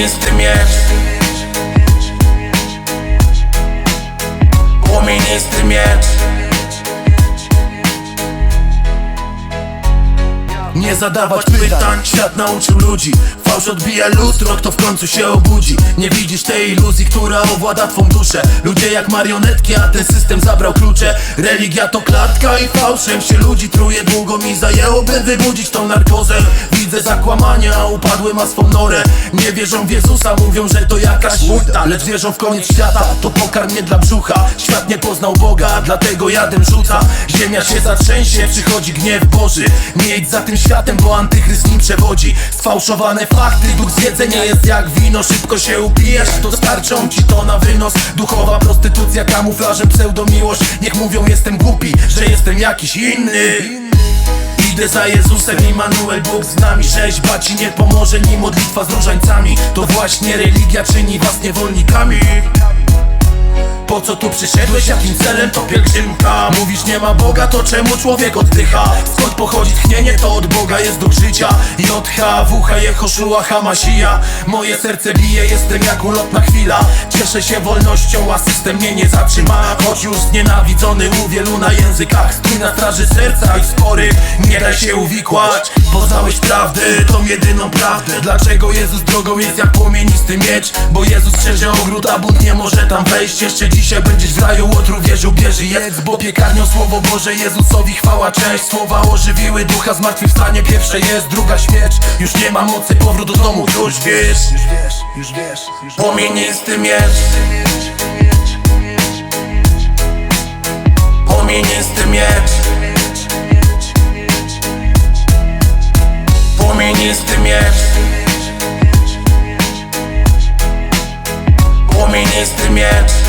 Płomienistym jest Płomienistym miecz. Nie zadawać pytań Świat nauczył ludzi Fałsz odbija lustro, kto w końcu się obudzi? Nie widzisz tej iluzji, która owłada twą duszę? Ludzie jak marionetki, a ten system zabrał klucze. Religia to klatka i fałszem się ludzi truje. Długo mi zajęło, by wybudzić tą narkozę. Widzę zakłamania, upadły ma swą norę. Nie wierzą w Jezusa, mówią, że to jakaś łódta Lecz wierzą w koniec świata, to pokarm nie dla brzucha. Świat nie poznał Boga, dlatego jadem rzuca. Ziemia się zatrzęsie, przychodzi gniew Boży. Nie idź za tym światem, bo antychryst nim przewodzi. Sfałszowane fakty, duch zjedzenia jest jak wino Szybko się upijesz, to starczą ci to na wynos. Duchowa prostytucja, kamuflażem pseudomiłość. Niech mówią jestem głupi, że jestem jakiś inny. Idę za Jezusem, Immanuel, Bóg z nami. Rzeźba ci nie pomoże, ni modlitwa z różańcami. To właśnie religia czyni was niewolnikami co tu przyszedłeś, jakim celem to pielgrzymka? Mówisz nie ma Boga, to czemu człowiek oddycha? Skąd pochodzi tchnienie, to od Boga jest duch życia J.H. Wucha, Jehoszua, Hamasija Moje serce bije, jestem jak ulotna chwila Cieszę się wolnością, a system mnie nie zatrzyma Choć już znienawidzony u wielu na językach Stój na straży serca i spory, nie daj się uwikłać Poznałeś prawdę, tą jedyną prawdę Dlaczego Jezus drogą jest jak płomienisty miecz? Bo Jezus strzeże ogród, a bunt nie może tam wejść Jeszcze dzisiaj będziesz w raju, łotru wierzył, bierze jedz Bo piekarnią słowo Boże, Jezusowi chwała, cześć. Słowa ożywiły ducha, zmartwychwstanie pierwsze jest Druga śmierć, już nie ma mocy, powrót do domu. Już wiesz, już wiesz, już wiesz Płomienisty miecz. Płomienisty miecz. Płomienisty miecz. Płomienisty miecz